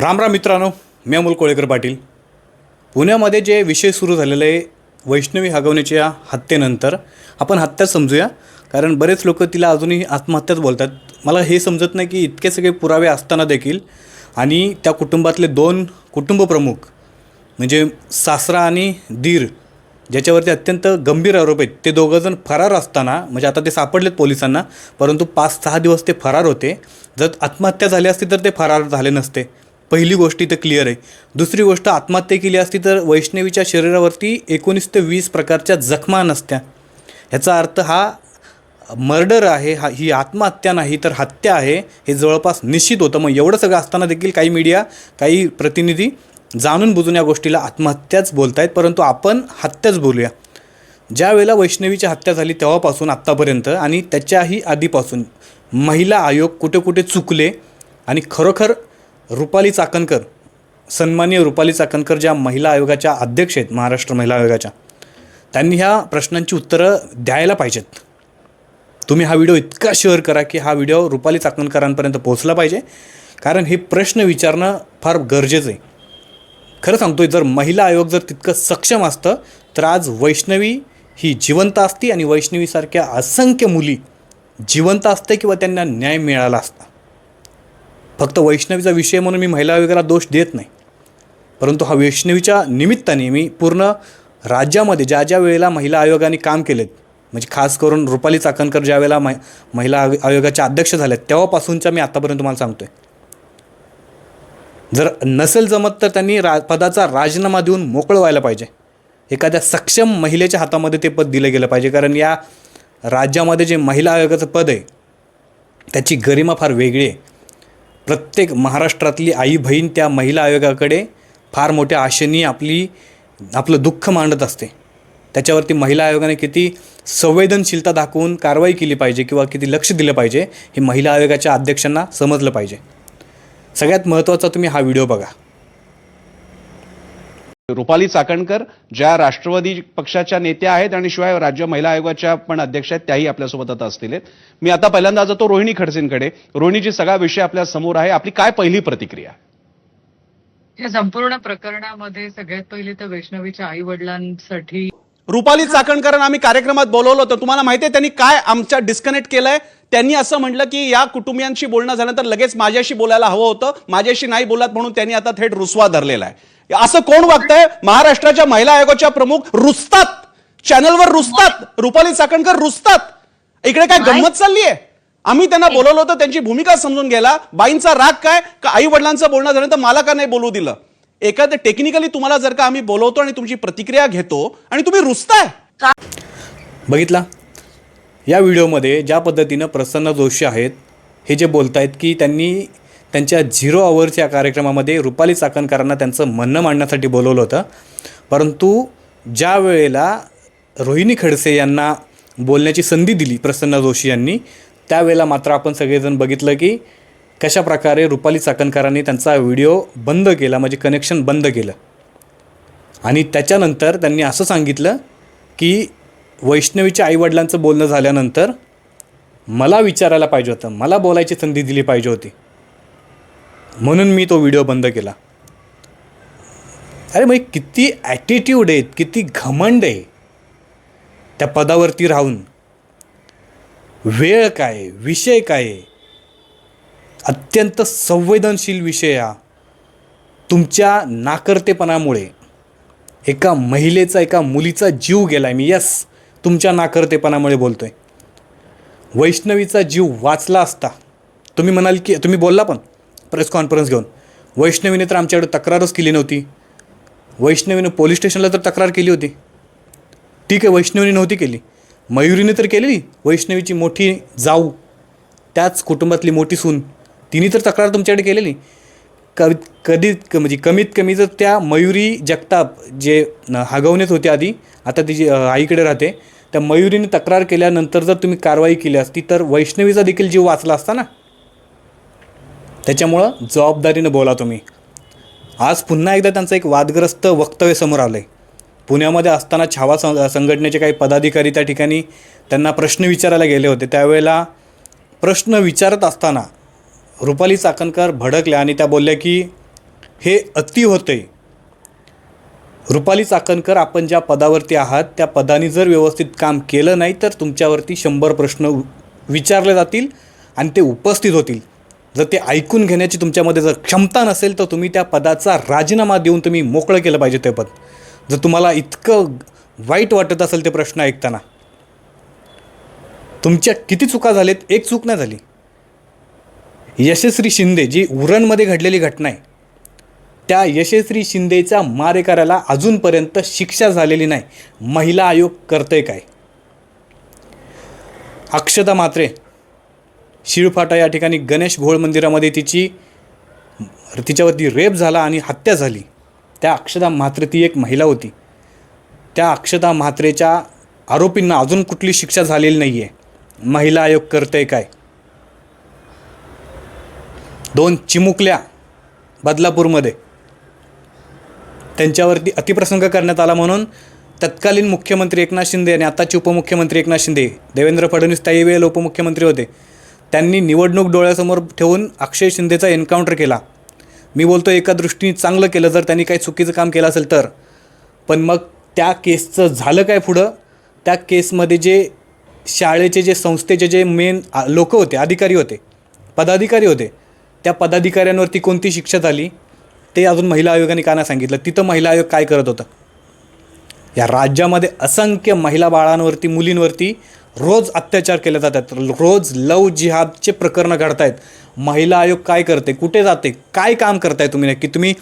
राम राम मित्रांनो मी अमोल कोळेकर पाटील. पुण्यामध्ये जे विषय सुरू झालेले आहे वैष्णवी हगवण्याच्या हत्येनंतर आपण हत्या समजूया कारण बरेच लोक तिला अजूनही आत्महत्याच बोलतात. मला हे समजत नाही की इतके सगळे पुरावे असताना देखील आणि त्या कुटुंबातले दोन कुटुंब प्रमुख म्हणजे सासरा आणि दीर ज्याच्यावरती अत्यंत गंभीर आरोप आहेत ते दोघंजण फरार असताना म्हणजे आता ते सापडलेत पोलिसांना परंतु पाच सहा दिवस ते फरार होते. जर आत्महत्या झाली असती तर ते फरार झाले नसते. पहिली गोष्ट इथं क्लिअर आहे. दुसरी गोष्ट आत्महत्या केली असती तर वैष्णवीच्या शरीरावरती एकोणीस ते वीस प्रकारच्या जखमा नसत्या. ह्याचा अर्थ हा मर्डर आहे हा ही आत्महत्या नाही तर हत्या आहे हे जवळपास निश्चित होतं. मग एवढं सगळं असताना देखील काही मीडिया काही प्रतिनिधी जाणून बुजून या गोष्टीला आत्महत्याच बोलत आहेत परंतु आपण हत्याच बोलूया. ज्या वेळेला वैष्णवीची हत्या झाली तेव्हापासून आत्तापर्यंत आणि त्याच्याही आधीपासून महिला आयोग कुठे कुठे चुकले आणि खरोखर रुपाली चाकणकर सन्माननीय रुपाली चाकणकर ज्या महिला आयोगाच्या अध्यक्ष आहेत महाराष्ट्र महिला आयोगाच्या त्यांनी ह्या प्रश्नांची उत्तरं द्यायला पाहिजेत. तुम्ही हा व्हिडिओ इतका शेअर करा की हा व्हिडिओ रुपाली चाकणकरांपर्यंत पोहोचला पाहिजे. कारण हे प्रश्न विचारणं फार गरजेचं आहे. खरं सांगतोय जर महिला आयोग जर तितकं सक्षम असतं तर आज वैष्णवी ही जिवंत असती आणि वैष्णवीसारख्या असंख्य मुली जिवंत असते किंवा त्यांना न्याय मिळाला असता. फक्त वैष्णवीचा विषय म्हणून मी महिला आयोगाला दोष देत नाही. परंतु हा वैष्णवीच्या निमित्ताने मी पूर्ण राज्यामध्ये ज्या ज्या वेळेला महिला आयोगाने काम केलेत म्हणजे खास करून रुपाली चाकणकर ज्या वेळेला मै महिला आयोगाच्या अध्यक्ष झाल्यात तेव्हापासूनच्या मी आतापर्यंत तुम्हाला सांगतो आहे जर नसेल जमत तर त्यांनी रा पदाचा राजीनामा देऊन मोकळं व्हायला पाहिजे. एखाद्या सक्षम महिलेच्या हातामध्ये ते पद दिलं गेलं पाहिजे कारण या राज्यामध्ये जे महिला आयोगाचं पद आहे त्याची गरिमा फार वेगळी आहे. प्रत्येक महाराष्ट्रातली आई बहीण त्या महिला आयोगाकडे फार मोठ्या आशेने आपली आपलं दुःख मांडत असते. त्याच्यावरती महिला आयोगाने किती संवेदनशीलता दाखवून कारवाई केली पाहिजे किंवा किती लक्ष दिलं पाहिजे हे महिला आयोगाच्या अध्यक्षांना समजलं पाहिजे. सगळ्यात महत्त्वाचा तुम्ही हा व्हिडिओ बघा. रुपाली चाकणकर ज्या राष्ट्रवादी पक्षाच्या नेत्या आहेत आणि शिवाय राज्य महिला आयोगाच्या पण अध्यक्ष आहेत त्याही आपल्यासोबत आता असतील आहेत. मी आता पहिल्यांदा जातो रोहिणी खडसेंकडे. रोहिणीजी सगळा विषय आपल्यासमोर आहे. आपली काय पहिली प्रतिक्रिया? या संपूर्ण प्रकरणामध्ये सगळ्यात पहिले तर वैष्णवीच्या आई वडिलांसाठी रुपाली चाकणकरांना आम्ही कार्यक्रमात बोलवलं होतं. तुम्हाला माहिती आहे त्यांनी काय आमच्या डिस्कनेक्ट केलंय? त्यांनी असं म्हटलं की या कुटुंबियांशी बोलणं झाल्यानंतर लगेच माझ्याशी बोलायला हवं होतं. माझ्याशी नाही बोलत म्हणून त्यांनी आता थेट रुसवा धरलेला आहे. असं कोण वागतंय? महाराष्ट्राच्या महिला आयोगाच्या प्रमुख रुसतात. चॅनलवर रुसतात. रुपाली चाकणकर रुसतात. इकडे काय गंमत चालली आहे आम्ही त्यांना बोलवलं होतं त्यांची भूमिका समजून घ्यायला. बाईंचा राग काय? का आई वडिलांचं बोलणं झाल्यानंतर मला का नाही बोलू दिलं? एखादं टेक्निकली तुम्हाला जर का आम्ही बोलवतो आणि तुमची प्रतिक्रिया घेतो आणि तुम्ही रुसताय. बघितला? या व्हिडिओमध्ये ज्या पद्धतीनं प्रसन्न जोशी आहेत हे जे बोलत आहेत की त्यांनी त्यांच्या झिरो अवर्स या कार्यक्रमामध्ये रुपाली चाकणकरांना त्यांचं म्हणणं मांडण्यासाठी बोलवलं होतं. परंतु ज्या वेळेला रोहिणी खडसे यांना बोलण्याची संधी दिली प्रसन्न जोशी यांनी त्यावेळेला मात्र आपण सगळेजण बघितलं की कशा प्रकारे रुपाली चाकणकरांनी त्यांचा व्हिडिओ बंद केला म्हणजे कनेक्शन बंद केलं. आणि त्याच्यानंतर त्यांनी असं सांगितलं की वैष्णवीच्या आईवडिलांचं बोलणं झाल्यानंतर मला विचारायला पाहिजे होतं मला बोलायची संधी दिली पाहिजे होती. म्हणून मी तो व्हिडिओ बंद केला. अरे मग किती ॲटिट्यूड आहेत किती घमंड आहे. त्या पदावरती राहून. वेळ काय विषय काय. अत्यंत संवेदनशील विषय हा. तुमच्या नाकर्तेपणामुळे. एका महिलेचा एका मुलीचा जीव गेला आहे मी. यस तुमच्या नाकर्तेपणामुळे बोलतो आहे वैष्णवीचा जीव वाचला असता. तुम्ही म्हणाल की तुम्ही बोलला पण. प्रेस कॉन्फरन्स घेऊन. वैष्णवीने तर आमच्याकडे तक्रारच केली नव्हती. वैष्णवीनं पोलीस स्टेशनला तर तक्रार केली होती. ठीक आहे वैष्णवीने नव्हती केली. मयुरीने तर केलेली. वैष्णवीची मोठी जाऊ त्याच कुटुंबातली मोठी सून तिने तर तक्रार तुमच्याकडे केलेली. क कधी क- म्हणजे कमीत कमी जर त्या मयुरी जगताप जे न- हगवणेच होते आधी आता तिची आईकडे राहते त्या मयुरीने तक्रार केल्यानंतर जर तुम्ही कारवाई केली असती तर वैष्णवीचा देखील जीव वाचला असता ना? त्याच्यामुळं जबाबदारीनं बोला तुम्ही. आज पुन्हा एकदा त्यांचं एक वादग्रस्त वक्तव्य समोर आलं आहे पुण्यामध्ये असताना छावा सं संघटनेचे काही पदाधिकारी त्या ठिकाणी त्यांना प्रश्न विचारायला गेले होते. त्यावेळेला प्रश्न विचारत असताना रुपाली चाकणकर भडकल्या आणि त्या बोलल्या की हे अति होते रुपाली चाकणकर आपण ज्या पदावरती आहात त्या पदाने जर व्यवस्थित काम केलं नाही तर तुमच्यावरती शंभर प्रश्न विचारले जातील आणि ते उपस्थित होतील. जर ते ऐकून घेण्याची तुमच्यामध्ये जर क्षमता नसेल तर तुम्ही त्या पदाचा राजीनामा देऊन तुम्ही मोकळं केलं पाहिजे ते पद. जर तुम्हाला इतकं वाईट वाटत असेल ते प्रश्न ऐकताना तुमच्या किती चुका झालेत एक चूक नाही झाली. यशस्वी शिंदे जी उरणमध्ये घडलेली घटना आहे त्या यशस्वी शिंदेच्या मारेकऱ्याला अजूनपर्यंत शिक्षा झालेली नाही. महिला आयोग करतंय काय? अक्षता मात्रे शिळफाटा या ठिकाणी गणेश घोळ मंदिरामध्ये तिची तिच्यावरती रेप झाला आणि हत्या झाली. त्या अक्षदा म्हात्रे ती एक महिला होती. त्या अक्षदा म्हात्रेच्या आरोपींना अजून कुठली शिक्षा झालेली नाही आहे महिला आयोग करतंय काय? दोन चिमुकल्या बदलापूरमध्ये. त्यांच्यावरती अतिप्रसंग करण्यात आला म्हणून तत्कालीन मुख्यमंत्री एकनाथ शिंदे आणि आताचे उपमुख्यमंत्री एकनाथ शिंदे देवेंद्र फडणवीस त्याही वेळेला उपमुख्यमंत्री होते. त्यांनी निवडणूक डोळ्यासमोर ठेवून अक्षय शिंदेचा एन्काउंटर केला. मी बोलतो एका दृष्टीने चांगलं केलं जर त्यांनी काही चुकीचं काम केलं असेल तर. पण मग त्या केसचं झालं काय पुढं? त्या केसमध्ये जे शाळेचे जे संस्थेचे जे मेन लोक होते अधिकारी होते पदाधिकारी होते त्या पदाधिकाऱ्यांवरती कोणती शिक्षा झाली? ते अजून महिला आयोगाने का नाही सांगितलं? तिथं महिला आयोग काय करत होतं? या राज्यामध्ये असंख्य महिला बाळांवरती मुलींवरती रोज अत्याचार केले जातात. रोज लव जिहादचे प्रकरणं आहेत महिला आयोग काय करते? कुठे जाते? काय काम करताय तुम्ही नक्की? तुम्ही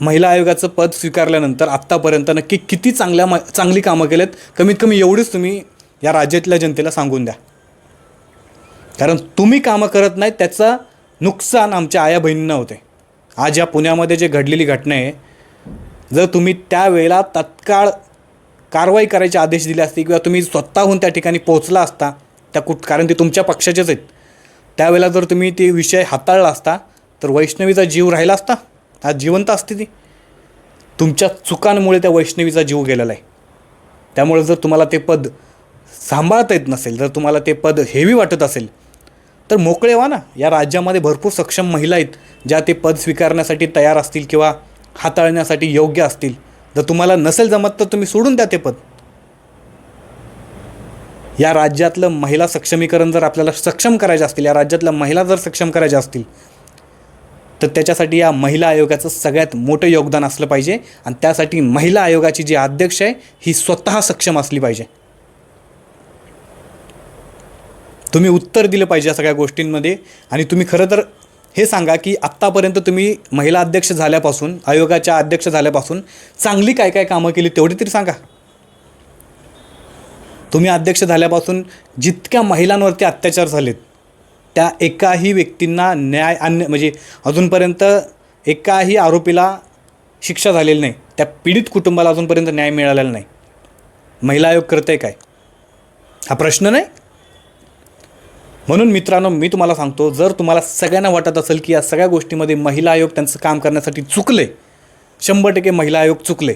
महिला आयोगाचं पद स्वीकारल्यानंतर आत्तापर्यंत नक्की किती चांगल्या म चांगली कामं केलेत? कमीत कमी एवढीच तुम्ही या राज्यातल्या जनतेला सांगून द्या. कारण तुम्ही कामं करत नाही त्याचं नुकसान आमच्या आया बहिणींना होते. आज या पुण्यामध्ये जे घडलेली घटना आहे जर तुम्ही त्यावेळेला तत्काळ कारवाई करायचे आदेश दिले असते किंवा तुम्ही स्वतःहून त्या ठिकाणी पोहोचला असता त्या कुठ कारण ते तुमच्या पक्षाचेच आहेत. त्यावेळेला जर तुम्ही ते विषय हाताळला असता तर वैष्णवीचा जीव राहिला असता आज जिवंत असते ती. तुमच्या चुकांमुळे त्या वैष्णवीचा जीव गेलेला आहे. त्यामुळे जर तुम्हाला ते पद सांभाळता येत नसेल जर तुम्हाला ते पद हेवी वाटत असेल तर मोकळे व्हा ना. या राज्यामध्ये भरपूर सक्षम महिला आहेत ज्या ते पद स्वीकारण्यासाठी तयार असतील किंवा हाताळण्यासाठी योग्य असतील. जर तुम्हाला नसेल जमत तर तुम्ही सोडून द्या ते पद. या राज्यातलं महिला सक्षमीकरण जर आपल्याला सक्षम करायचं असतील या राज्यातल्या महिला जर सक्षम करायच्या असतील तर त्याच्यासाठी या महिला आयोगाचं सगळ्यात मोठं योगदान असलं पाहिजे आणि त्यासाठी महिला आयोगाची जी अध्यक्ष आहे ही स्वतः सक्षम असली पाहिजे. तुम्ही उत्तर दिलं पाहिजे या सगळ्या गोष्टींमध्ये आणि तुम्ही खरं तर हे सांगा की आत्तापर्यंत तुम्ही महिला अध्यक्ष झाल्यापासून आयोगाच्या अध्यक्ष झाल्यापासून चांगली काय काय कामं केली तेवढी तरी सांगा. तुम्ही अध्यक्ष झाल्यापासून जितक्या महिलांवरती अत्याचार झालेत त्या एकाही व्यक्तींना न्याय अन्य म्हणजे अजूनपर्यंत एकाही आरोपीला शिक्षा झालेली नाही त्या पीडित कुटुंबाला अजूनपर्यंत न्याय मिळालेला नाही. महिला आयोग करते काय? हा प्रश्न नाही? म्हणून मित्रांनो मी तुम्हाला सांगतो जर तुम्हाला सगळ्यांना वाटत असेल की या सगळ्या गोष्टीमध्ये महिला आयोग त्यांचं काम करण्यासाठी चुकले शंभर टक्के महिला आयोग चुकले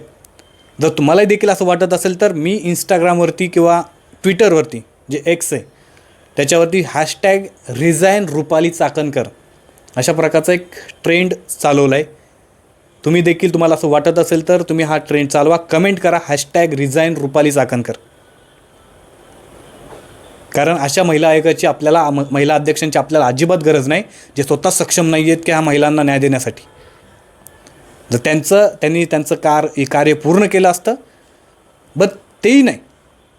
जर तुम्हालाही देखील असं वाटत असेल तर मी इंस्टाग्रामवरती किंवा ट्विटरवरती जे एक्स आहे त्याच्यावरती हॅशटॅग रिझाईन रुपाली चाकणकर अशा प्रकारचा एक ट्रेंड चालवला आहे. तुम्ही देखील तुम्हाला असं वाटत असेल तर तुम्ही हा ट्रेंड चालवा. कमेंट करा हॅशटॅग रिझाईन रुपाली चाकणकर. कारण अशा महिला आयोगाची आपल्याला महिला अध्यक्षांची आपल्याला अजिबात गरज नाही जे स्वतः सक्षम नाही आहेत की ह्या महिलांना न्याय देण्यासाठी. जर त्यांचं त्यांनी त्यांचं कार हे कार्य पूर्ण केलं असतं बट तेही नाही.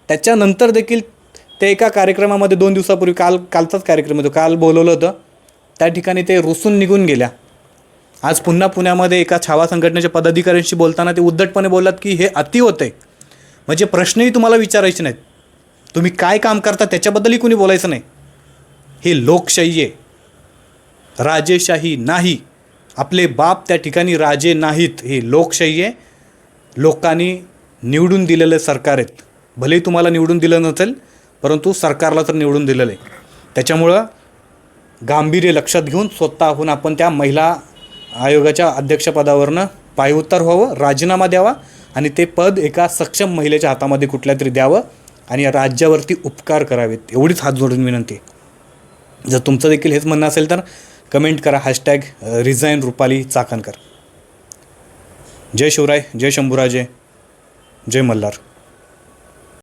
त्याच्यानंतर देखील ते एका कार्यक्रमामध्ये दोन दिवसापूर्वी काल कालचाच कार्यक्रम होतो काल बोलवलं होतं त्या ठिकाणी ते रुसून निघून गेल्या. आज पुन्हा पुण्यामध्ये एका छावा संघटनेच्या पदाधिकाऱ्यांशी बोलताना ते उद्धटपणे बोललात की हे अति होतंय म्हणजे प्रश्नही तुम्हाला विचारायचे नाहीत. तुम्ही काय काम करता त्याच्याबद्दलही कुणी बोलायचं नाही. हे लोकशाही आहे. राजेशाही नाही. आपले बाप त्या ठिकाणी राजे नाहीत. हे लोकशाही आहे. लोकांनी निवडून दिलेलं सरकार आहेत. भलेही तुम्हाला निवडून दिलं नसेल परंतु सरकारला तर निवडून दिलेलं आहे. त्याच्यामुळं गांभीर्य लक्षात घेऊन स्वतःहून आपण त्या महिला आयोगाच्या अध्यक्षपदावरनं पायउतार व्हावं राजीनामा द्यावा आणि ते पद एका सक्षम महिलेच्या हातामध्ये कुठल्या तरी द्यावं आणि राज्यावरती उपकार करावेत एवढीच हात जोडून विनंती. जर तुमचं देखील हेच म्हणणं असेल तर कमेंट करा हॅशटॅग रिझाईन रुपाली चाकणकर. जय शिवराय जय शंभूराजे जय मल्हार.